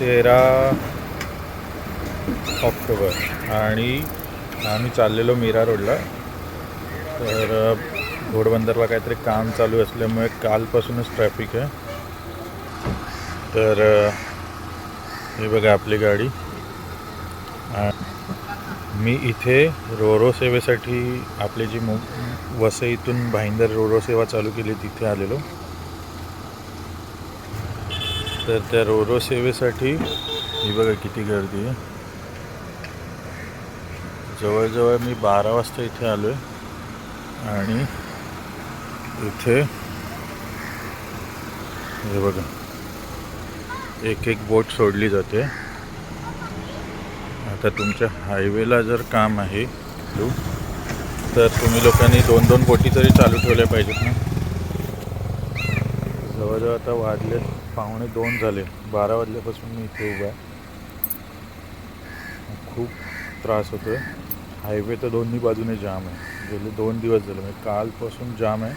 तेरा ऑक्टोबर आणि आम्ही चाललेलो मीरा रोडला. तर घोडबंदरला काहीतरी काम चालू असल्यामुळे कालपासूनच ट्रॅफिक आहे. तर हे बघा आपली गाडी. मी इथे रोरो सेवेसाठी आपली जी मु वसईतून भाईंदर रोरो सेवा चालू केली तिथे आलेलो. तर त्या रोरो सेवेसाठी ही बघा किती गर्दी आहे. जवळजवळ मी बारा वाजता इथे आलो आहे आणि इथे हे बघा. एक एक बोट सोडली जाते. आता तुमच्या हायवेला जर काम आहे तर तुम्ही लोकांनी दोन दोन बोटी तरी चालू ठेवल्या पाहिजेत ना. जवळजवळ आता वाजले पावणे दोन झाले. बारा वाजल्यापासून मी इथे उभा आहे. खूप त्रास होतो आहे हायवे तर दोन्ही बाजूने जाम आहे. गेले दोन दिवस झाले. म्हणजे कालपासून जाम आहे.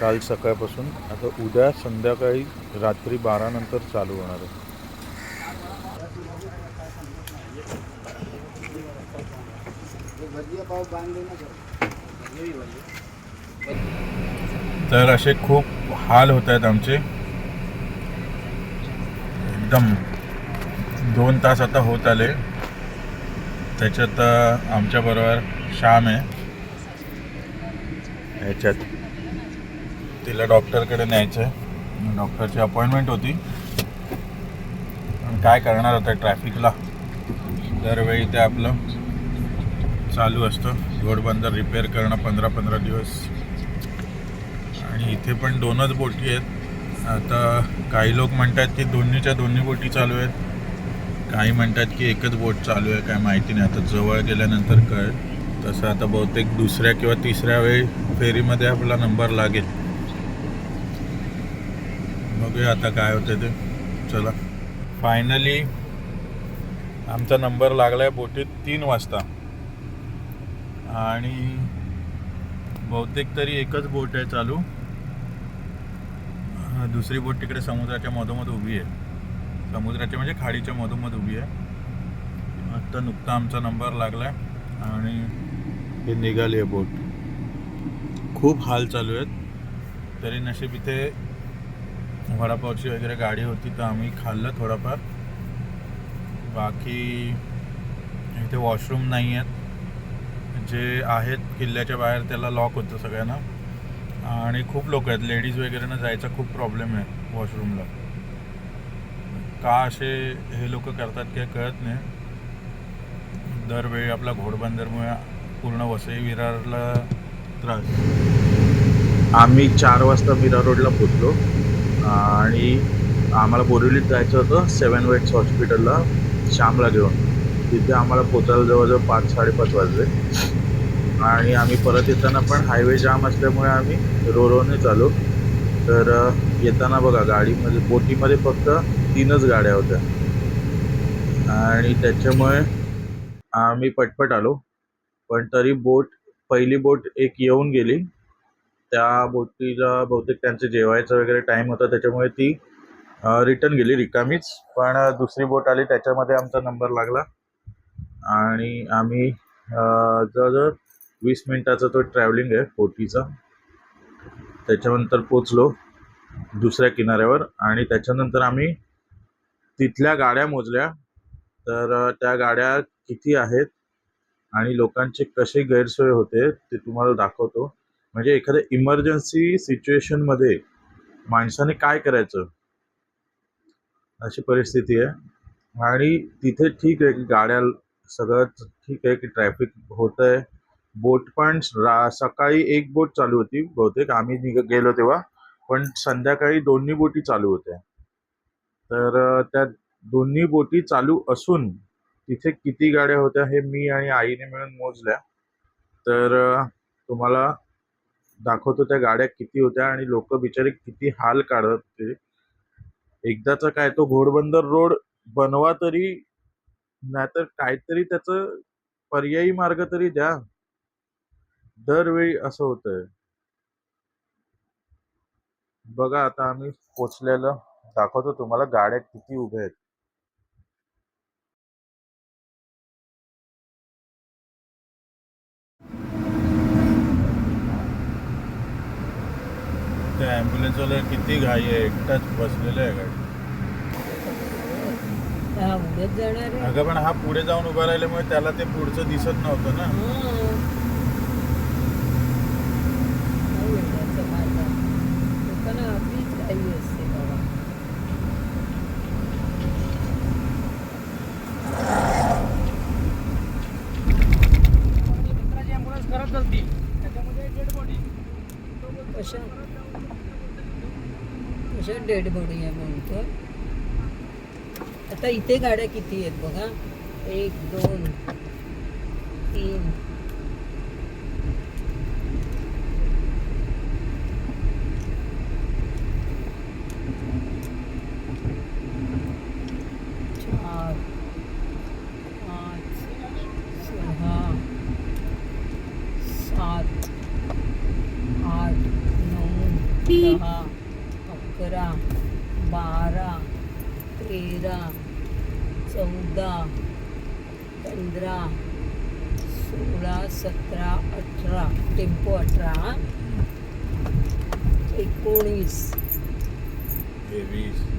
काल सकाळपासून. आता उद्या संध्याकाळी रात्री बारानंतर चालू होणार आहे. तर असे खूप हाल होत आहेत आमचे. एकदम दोन तास आता होत आले. त्याच्यात आमच्याबरोबर श्याम आहे. ह्याच्यात तिला डॉक्टरकडे न्यायचं आहे डॉक्टरची अपॉइंटमेंट होती. पण काय करणार होतं ट्रॅफिकला? दरवेळी ते आपलं चालू असतं. घोडबंदर रिपेअर करणं पंधरा पंधरा दिवस. आणि इथे पण दोनच बोटी आहेत. आता काही लोक म्हणतात की दोन्हीच्या दोन्ही बोटी चालू आहेत. काही म्हणतात की एकच बोट चालू आहे काय माहिती नाही. आता जवळ गेल्यानंतर कळ. तसं आता बहुतेक दुसऱ्या किंवा तिसऱ्या वेळी फेरीमध्ये आपला नंबर लागेल. बघूया आता काय होतं ते. चला. फायनली आमचा नंबर लागला आहे बोटीत तीन वाजता. आणि बहुतेक तरी एकच बोट आहे चालू. दुसरी बोट तिकडे समुद्राच्या मधोमध उभी आहे. समुद्राच्या म्हणजे खाडीच्या मधोमध उभी आहे. आत्ता नुकता आमचा नंबर लागला आहे आणि हे निघाली आहे बोट. खूप हाल चालू आहेत. तरी नशीब इथे वडापावची वगैरे गाडी होती तर आम्ही खाल्लं थोडंफार. बाकी इथे वॉशरूम नाही आहेत जे आहेत किल्ल्याच्या बाहेर त्याला लॉक होतं सगळ्यांना. आणि खूप लोक आहेत. लेडीज वगैरेनं जायचा खूप प्रॉब्लेम आहे वॉशरूमला का असे हे लोक करतात काय कळत नाही. दरवेळी आपला घोडबंदरमुळे पूर्ण वसई विरारला त्रास. आम्ही चार वाजता विरार रोडला पोचलो आणि आम्हाला बोरिवलीत जायचं होतं. सेवन वेट्स हॉस्पिटलला श्यामला घेऊन. तिथे आम्हाला पोचायला जवळजवळ पाच साडेपाच वाजले. आणि आम्ही परत येताना पण हायवे जाम असल्यामुळे आम्ही रोरोनेच चालू. तर येताना बघा गाडीमध्ये बोटीमध्ये फक्त तीनच गाड्या होत्या. आणि त्याच्यामुळे आम्ही पटपट आलो. पण तरी बोट पहिली बोट एक येऊन गेली. त्या बोटीला बहुतेक त्यांचे जेवायचं वगैरे टाईम होता. त्याच्यामुळे ती रिटर्न गेली रिकामीच. पण दुसरी बोट आली. त्याच्यामध्ये आमचा नंबर लागला. आणि आम्ही जवळजवळ वीस मिनिटाचा तो ट्रॅव्हलिंग आहे पोटीचा. त्याच्यानंतर पोचलो दुसऱ्या किनाऱ्यावर आणि त्याच्यानंतर आम्ही तिथल्या गाड्या मोजल्या. तर त्या गाड्या किती आहेत आणि लोकांचे कसे गैरसोय होते ते तुम्हाला दाखवतो. म्हणजे एखाद्या इमर्जन्सी सिच्युएशनमध्ये माणसाने काय करायचं? अशी परिस्थिती आहे. आणि तिथे ठीक आहे की गाड्या सगळं ठीक आहे की ट्रॅफिक होतं आहे बोट पण रा सकाळी एक बोट चालू होती बहुतेक. आम्ही निघ गेलो तेव्हा. पण संध्याकाळी दोन्ही बोटी चालू होत्या. तर त्या दोन्ही बोटी चालू असून तिथे किती गाड्या होत्या हे मी आणि आईने मिळून मोजल्या. तर तुम्हाला दाखवतो त्या गाड्या किती होत्या आणि लोक बिचारे किती हाल काढत. होते एकदाचा काय तो घोडबंदर रोड बनवा तरी नाहीतर काहीतरी त्याचं पर्यायी मार्ग तरी द्या. दरवेळी असं होतंय. बघा आता आम्ही पोचलेलं. दाखवतो तुम्हाला गाड्या किती उभे आहेत. ऍम्ब्युलन्स ॲम्ब्युलन्सवाला किती घाई आहे एकटाच बसलेलं आहे गाडी. अगं पण हा पुढे जाऊन उभा राहिल्यामुळे त्याला ते पुढचं दिसत नव्हतं ना. कशा? कशा डेड बॉडी आहे म्हणतो? आता इथे गाड्या किती आहेत बघा. एक दोन तीन चार पाच सहा सात आठ नऊ दहा अकरा बारा तेरा चौदा पंधरा सोळा सतरा अठरा टेम्पो अठरा एकोणीस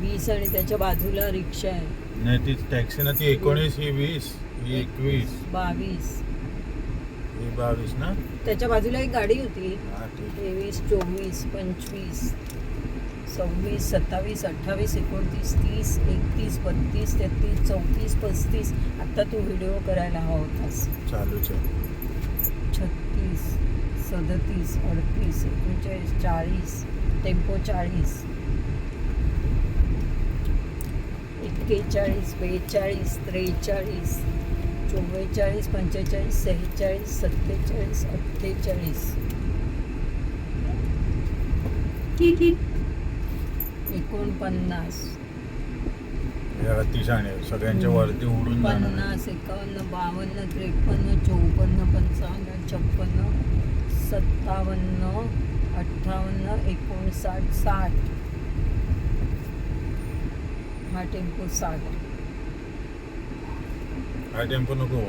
वीस आणि त्याच्या बाजूला रिक्षा आहे. नाही ती टॅक्सी ना ती एकोणीस ही वीस ही एकवीस. बावीस. ही बावीस ना? त्याच्या बाजूला एक गाडी होती. तेवीस चोवीस पंचवीस. सव्वीस सत्तावीस अठ्ठावीस एकोणतीस तीस एकतीस बत्तीस तेहतीस चौतीस पस्तीस. आत्ता तू व्हिडिओ करायला हवा होतास. चालूच आहे छत्तीस सदतीस अडतीस एकोणचाळीस चाळीस टेम्पो चाळीस. एक्केचाळीस बेचाळीस त्रेचाळीस चव्वेचाळीस पंचेचाळीस सेहेचाळीस सत्तेचाळीस अठ्ठेचाळीस. एकोणपन्नास अतिशाणे आहे. सगळ्यांच्या वरती उडून जाणार. पन्नास एकावन्न बावन्न त्रेपन्न चौपन्न पंचावन्न छप्पन्न सत्तावन्न अठ्ठावन्न एकोणसाठ साठ हा टेम्पो साठ हा टेम्पो नको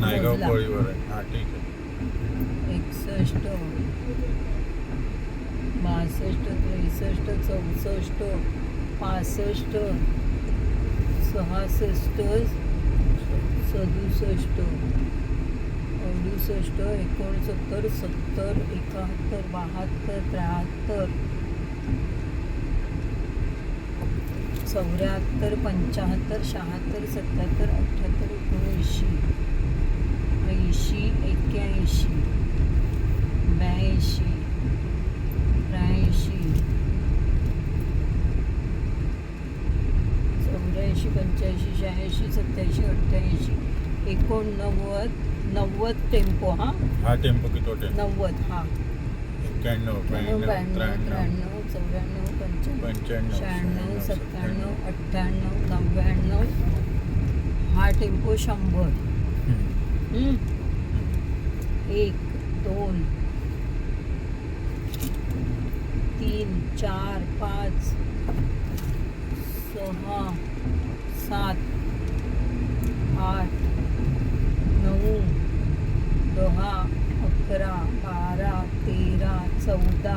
नायगाव. पळीवर आहे हा ठीक आहे एकसष्ट बासष्ट त्रेसष्ट चौसष्ट पासष्ट सहासष्ट सदुसष्ट अडुसष्ट एकोणसत्तर सत्तर एकाहत्तर बहात्तर त्र्याहत्तर चौऱ्याहत्तर पंच्याहत्तर शहात्तर सत्याहत्तर अठ्ठ्याहत्तर एकोणऐंशी ऐंशी एक्क्याऐंशी ब्याऐंशी त्र्याऐंशी चौऱ्याऐंशी शहाऐंशी सत्याऐंशी अठ्ठ्याऐंशी एकोणनव्वद नव्वद टेम्पो हा? हा टेम्पो किती टेम्पो नव्वद हा. एक्क्याण्णव ब्याण्णव त्र्याण्णव. चौऱ्याण्णव पंच्याण्णव शहाण्णव सत्त्याण्णव अठ्ठ्याण्णव नव्याण्णव. हा टेम्पो शंभर. एक दोन तीन चार पाच सहा सात आठ नऊ दहा अकरा बारा तेरा चौदा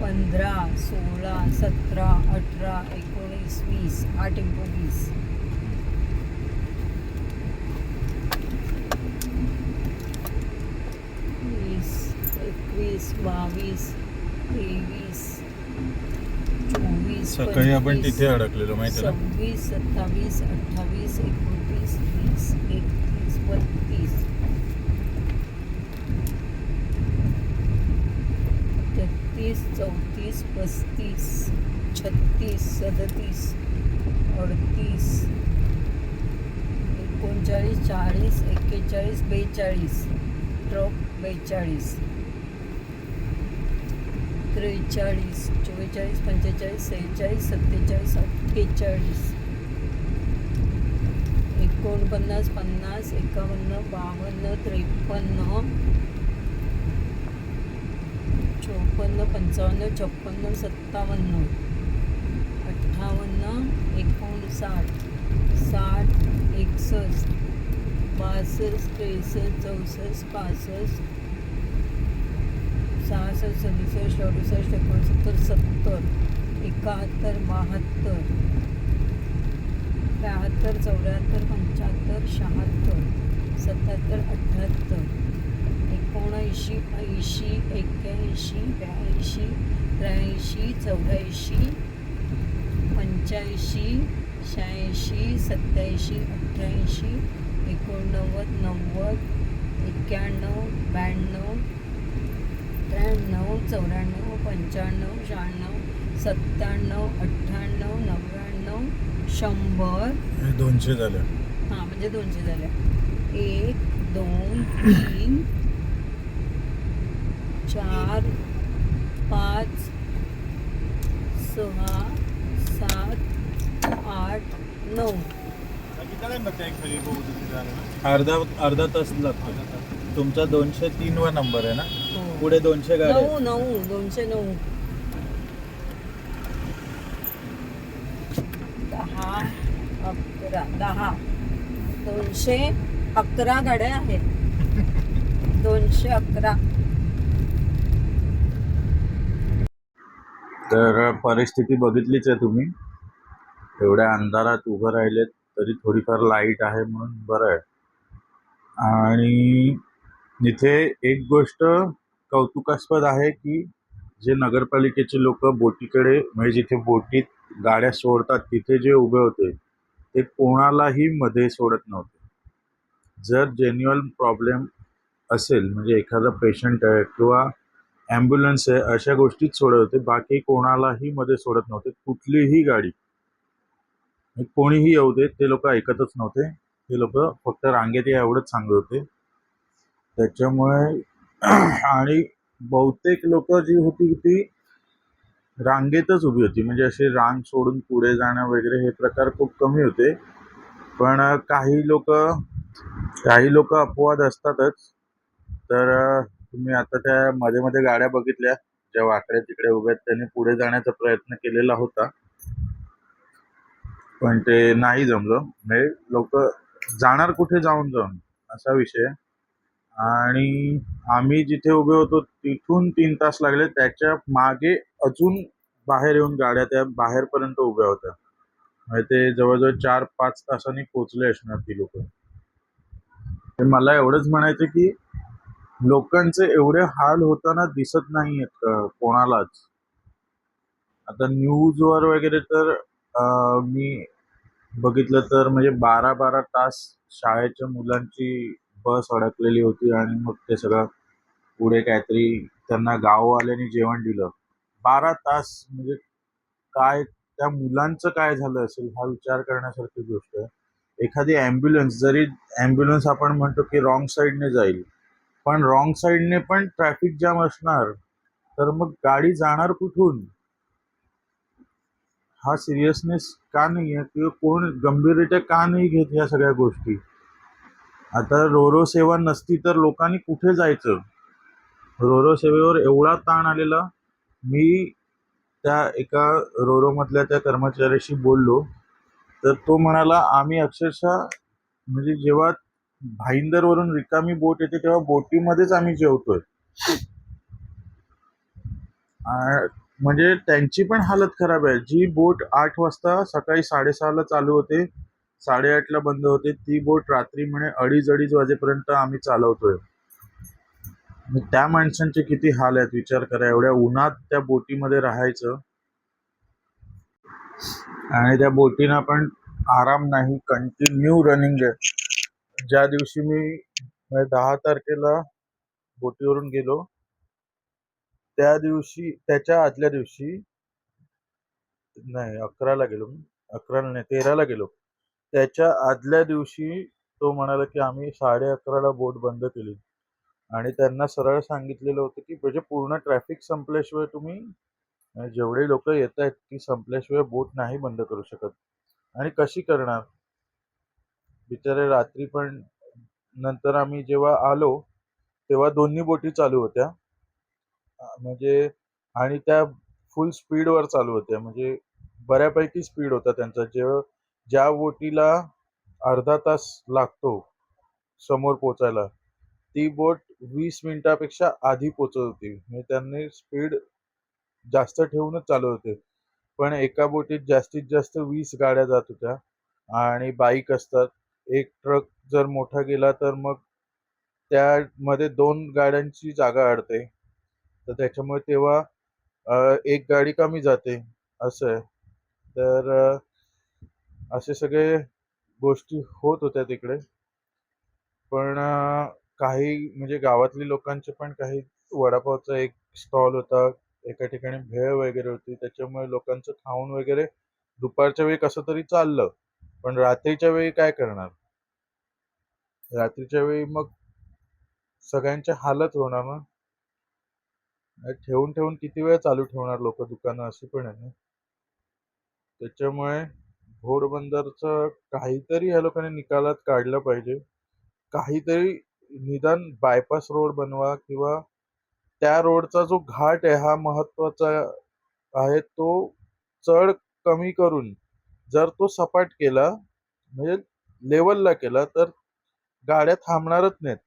पंधरा सोळा सतरा अठरा एकोणीस वीस हा टेम्पो वीस. वीस एकवीस बावीस तेवीस सकाळी आपण तिथे अडकलेलो माहिती ना? सव्वीस सत्तावीस अठ्ठावीस एकोणतीस वीस एकतीस बत्तीस. तेहतीस चौतीस पस्तीस छत्तीस सदतीस अडतीस एकोणचाळीस चाळीस एक्केचाळीस बेचाळीस ट्रक बेचाळीस. त्रेचाळीस चव्वेचाळीस पंचेचाळीस सेहेचाळीस सत्तेचाळीस अठ्ठेचाळीस एकोणपन्नास पन्नास एकावन्न बावन्न त्रेपन्न चोपन्न पंचावन्न छप्पन्न सत्तावन्न. अठ्ठावन्न एकोणसाठ साठ एकसष्ट बासष्ट त्रेसष्ट चौसष्ट पासष्ट सहासष्ट सदुसष्ट अडुसष्ट एकोणसत्तर सत्तर एकाहत्तर बहात्तर त्र्याहत्तर चौऱ्याहत्तर पंच्याहत्तर शहात्तर सत्याहत्तर अठ्ठ्याहत्तर एकोणऐंशी ऐंशी एक्क्याऐंशी ब्याऐंशी त्र्याऐंशी चौऱ्याऐंशी पंच्याऐंशी शहाऐंशी सत्याऐंशी अठ्ठ्याऐंशी एकोणनव्वद नव्वद एक्क्याण्णव ब्याण्णव त्र्याण्णव चौऱ्याण्णव पंच्याण्णव शहाण्णव सत्त्याण्णव अठ्ठ्याण्णव नव्याण्णव शंभर. हे दोनशे झाले. हां म्हणजे दोनशे झाल्या एक दोन तीन चार पाच सहा सात आठ नऊ. अर्धा अर्धा तास लागतो तुमचा दोनशे तीन वा नंबर आहे ना. पुढे दोनशे गाड्या नऊ नऊ दोनशे नऊ. दहा अकरा दहा. दोनशे अकरा गाड्या आहेत. दोनशे अकरा. तर परिस्थिती बघितलीच आहे तुम्ही. एवढ्या अंधारात उभं राहिलेत तरी थोडीफार लाइट आहे म्हणून बरं आहे. आणि इथे एक गोष्ट कौतुकास्पद आहे की जे नगरपालिकेचे लोक बोटीकडे म्हणजे जिथे बोटीत गाड्या सोडतात तिथे जे उभे होते ते कोणालाही मध्ये सोडत नव्हते. जर जेन्युअल प्रॉब्लेम असेल म्हणजे एखादा पेशंट आहे किंवा ॲम्ब्युलन्स आहे अशा गोष्टीत सोडत होते बाकी कोणालाही मध्ये सोडत नव्हते. कुठलीही गाडी म्हणजे कोणीही येऊ दे ते लोक ऐकतच नव्हते. ते लोक फक्त रांगेत या एवढंच सांगत होते. त्याच्यामुळे आणि बहुतेक लोक जी होती ती रांगेतच उभी होती. म्हणजे अशी रांग सोडून पुढे जाणं वगैरे हे प्रकार खूप कमी होते. पण काही लोक काही लोक अपवाद असतातच. तर तुम्ही आता त्या मध्ये मध्ये गाड्या बघितल्या. ज्या वाकड्या तिकडे उभ्या आहेत त्यांनी पुढे जाण्याचा प्रयत्न केलेला होता. पण ते नाही जमलं. म्हणजे लोक जाणार कुठे जाऊन जाऊन? असा विषय आहे. आणि आम्ही जिथे उभे होतो तिथून तीन तास लागले. त्याच्यामागे अजून बाहेर येऊन गाड्या त्या बाहेरपर्यंत उभ्या होत्या. म्हणजे ते जवळजवळ चार पाच तासांनी पोचले असणार ती लोक. मला एवढंच म्हणायचं की लोकांचे एवढे हाल होताना दिसत नाही आहेत कोणालाच? आता न्यूजवर वगैरे तर मी बघितलं तर म्हणजे बारा बारा तास शाळेच्या मुलांची बस अडकलेली होती आणि मग ते सगळं पुढे काहीतरी त्यांना गाववाल्यांनी जेवण दिलं. बारा तास म्हणजे काय त्या मुलांचं काय झालं असेल हा विचार करण्यासारखी गोष्ट आहे. एखादी ॲम्ब्युलन्स जरी ॲम्ब्युलन्स आपण म्हणतो की रॉंग साईडने जाईल पण रॉंग साईडने पण ट्रॅफिक जाम असणार तर मग गाडी जाणार कुठून? हा सिरियसनेस का नाही आहे किंवा कोण गंभीररित्या का नाही घेत या सगळ्या गोष्टी? आता रोरो सेवा नसती तर लोकांनी कुठे जायचं? रोरो सेवेवर एवढा ताण आलेला मी त्या एका रोरोमधल्या त्या कर्मचाऱ्याशी बोललो तर तो म्हणाला आम्ही अक्षरशः म्हणजे जेव्हा भाईंदरवरून रिकामी बोट येते तेव्हा बोटीमध्येच आम्ही जेवतोय. म्हणजे त्यांची पण हालत खराब आहे. जी बोट आठ वाजता सकाळी साडेसहाला चालू होते साडेआठला बंद होते ती बोट रात्री म्हणे अडीच अडीच वाजेपर्यंत आम्ही चालवतोय. त्या माणसांचे किती हाल आहेत विचार करा. एवढ्या उन्हात त्या बोटीमध्ये राहायचं. आणि त्या बोटीना पण आराम नाही कंटिन्यू रनिंग आहे. ज्या दिवशी मी म्हणजे दहा तारखेला बोटीवरून गेलो त्या दिवशी त्याच्या आदल्या दिवशी नाही अकराला गेलो मी. अकराला नाही तेराला गेलो. त्याच्या आदल्या दिवशी तो म्हणाला की आम्ही साडे अकराला बोट बंद केली. आणि त्यांना सरळ सांगितलेलं होतं की म्हणजे पूर्ण ट्रॅफिक संपल्याशिवाय तुम्ही जेवढे लोक येत आहेत ती संपल्याशिवाय बोट नाही बंद करू शकत. आणि कशी करणार? बिचारे रात्री पण नंतर आम्ही जेव्हा आलो तेव्हा दोन्ही बोटी चालू होत्या. म्हणजे आणि त्या फुल स्पीडवर चालू होत्या. म्हणजे बऱ्यापैकी स्पीड होता त्यांचा. जेव्हा ज्या बोटीला अर्धा तास लागतो समोर पोचायला ती बोट वीस मिनिटापेक्षा आधी पोचत होती. म्हणजे त्यांनी स्पीड जास्त ठेवूनच चालवत होते. पण एका बोटीत जास्तीत जास्त वीस गाड्या जात होत्या आणि बाईक असतात. एक ट्रक जर मोठा गेला तर मग त्यामध्ये दोन गाड्यांची जागा अडते. तर त्याच्यामुळे तेव्हा एक गाडी कमी जाते. असं आहे. तर असे सगळे गोष्टी होत होत्या तिकडे. पण काही म्हणजे गावातली लोकांचे पण काही वडापावचा एक स्टॉल होता. एका ठिकाणी भेळ वगैरे होती. त्याच्यामुळे लोकांचं खाऊन वगैरे दुपारच्या वेळी कसं तरी चाललं. पण रात्रीच्या वेळी काय करणार? रात्रीच्या वेळी मग सगळ्यांच्या हालत होणार ना? ठेवून ठेवून किती वेळ चालू ठेवणार लोक दुकानं अशी पण आहे ना? त्याच्यामुळे घोडबंदरचं काहीतरी या लोकांनी निकालात काढलं पाहिजे. काहीतरी निदान बायपास रोड बनवा किंवा त्या रोडचा जो घाट आहे हा महत्त्वाचा आहे तो चढ कमी करून जर तो सपाट केला म्हणजे लेवलला केला तर गाड्या थांबणारच नाहीत.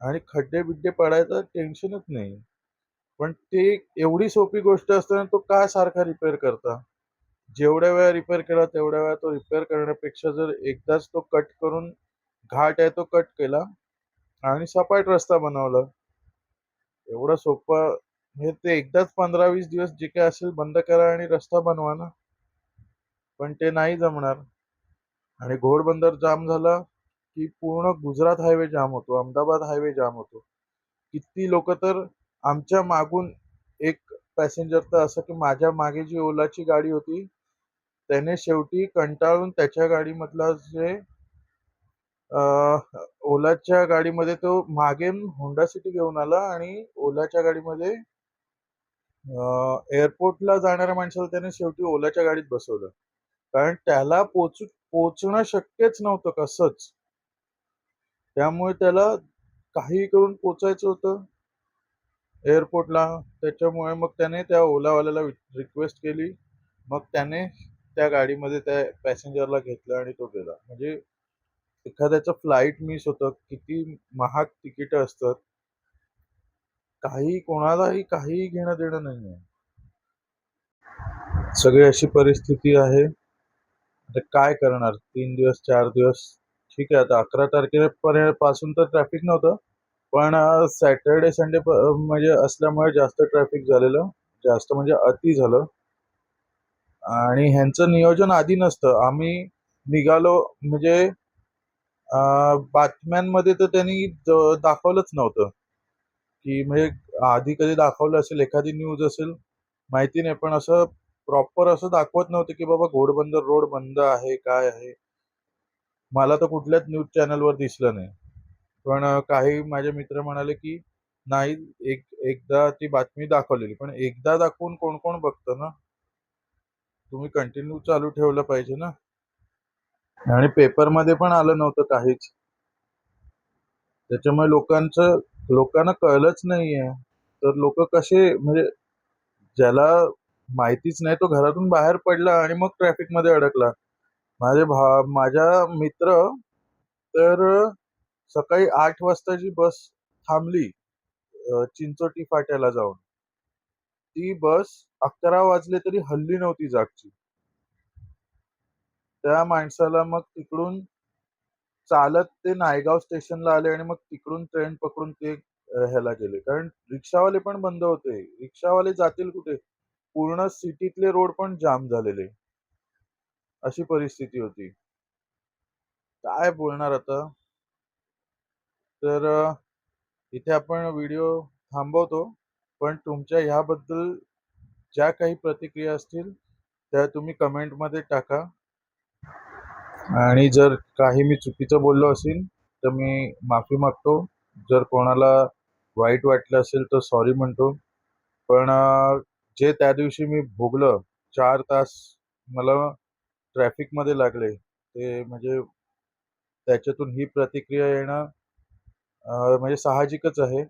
आणि खड्डे बिड्डे पडायचं टेन्शनच नाही. पण ते एवढी सोपी गोष्ट असताना तो का सारखा रिपेअर करता? जेवढ्या वेळा रिपेअर केला तेवढ्या वेळा तो रिपेअर करण्यापेक्षा जर एकदाच तो कट करून घाट आहे तो कट केला आणि सपाट रस्ता बनवला. एवढं सोपं म्हणजे ते एकदाच पंधरा वीस दिवस जे काय असेल बंद करा आणि रस्ता बनवा ना. पण ते नाही जमणार. आणि घोडबंदर जाम झाला की पूर्ण गुजरात हायवे जाम होतो अहमदाबाद हायवे जाम होतो. किती लोक तर आमच्या मागून एक पॅसेंजर तर असं की माझ्या मागे जी ओलाची गाडी होती त्याने शेवटी कंटाळून त्याच्या गाडीमधला जे ओलाच्या गाडीमध्ये तो मागे होंडा सिटी घेऊन आला आणि ओलाच्या गाडीमध्ये एअरपोर्टला जाणाऱ्या माणसाला त्याने शेवटी ओलाच्या गाडीत बसवलं. कारण त्याला पोचू पोचणं शक्यच नव्हतं कसंच. त्यामुळे त्याला काही करून पोचायचं होतं. एअरपोर्टला त्याच्यामुळे मग त्याने त्या ओलावाल्याला रिक्वेस्ट केली. मग त्याने त्या गाडीमध्ये त्या पॅसेंजरला घेतलं आणि तो गेला. म्हणजे एखाद्याचं फ्लाईट मिस होतं किती महाग तिकीट असतात. काही कोणालाही काही घेणं देणं नाही आहे सगळी अशी परिस्थिती आहे. आता काय करणार? तीन दिवस चार दिवस? ठीक आहे आता अकरा तारखेपर्यंत पासून तर ट्रॅफिक नव्हतं. पण सॅटर्डे संडे म्हणजे असल्यामुळे जास्त ट्रॅफिक झालेलं. जास्त म्हणजे अति झालं. आणि ह्यांचं नियोजन आधी नसतं. आम्ही निघालो म्हणजे बातम्यांमध्ये तर त्यांनी दाखवलंच नव्हतं. की म्हणजे आधी कधी दाखवलं असेल एखादी न्यूज असेल माहिती नाही. पण असं प्रॉपर असं दाखवत नव्हतं की बाबा घोडबंदर रोड बंद आहे काय आहे. मला तर कुठल्याच न्यूज चॅनलवर दिसलं नाही. पण काही माझे मित्र म्हणाले की नाही एक एकदा ती बातमी दाखवलेली. पण एकदा दाखवून कोण कोण बघतं ना? तुम्ही कंटिन्यू चालू ठेवलं पाहिजे ना. आणि पेपरमध्ये पण आलं नव्हतं काहीच. त्याच्यामुळे लोकांचं लोकांना कळलंच नाहीये. तर लोक कसे म्हणजे ज्याला माहितीच नाही तो घरातून बाहेर पडला आणि मग ट्रॅफिकमध्ये अडकला. माझे भा माझ्या मित्र तर सकाळी आठ वाजताची बस थांबली चिंचोटी फाट्याला जाऊन. ती बस अकरा वाजले तरी हल्ली नव्हती जागची. त्या माणसाला मग तिकडून चालत ते नायगाव स्टेशनला आले आणि मग तिकडून ट्रेन पकडून ते ह्याला गेले. कारण रिक्षावाले पण बंद होते. रिक्षावाले जातील कुठे? पूर्ण सिटीतले रोड पण जाम झालेले. अशी परिस्थिती होती. काय बोलणार आता? तर इथे आपण व्हिडिओ थांबवतो. पण तुमच्या ह्याबद्दल ज्या काही प्रतिक्रिया असतील त्या तुम्ही कमेंटमध्ये टाका. आणि जर काही मी चुकीचं बोललो असेल तर मी माफी मागतो. जर कोणाला वाईट वाटलं असेल तर सॉरी म्हणतो. पण जे त्या दिवशी मी भोगलं चार तास मला ट्रॅफिकमध्ये लागले ते म्हणजे त्याच्यातून ही प्रतिक्रिया येणं म्हणजे साहजिकच आहे.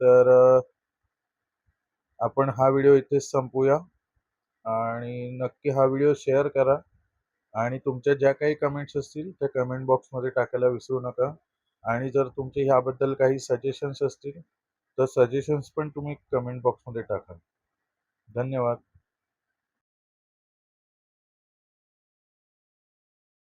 तर आपण हा व्हिडिओ इथेच संपूया. आणि नक्की हा व्हिडिओ शेअर करा. आणि तुमच्या ज्या काही कमेंट्स असतील त्या कमेंट बॉक्समध्ये टाकायला विसरू नका. आणि जर तुमचे ह्याबद्दल काही सजेशन्स असतील तर सजेशन्स पण तुम्ही कमेंट बॉक्समध्ये टाका. धन्यवाद.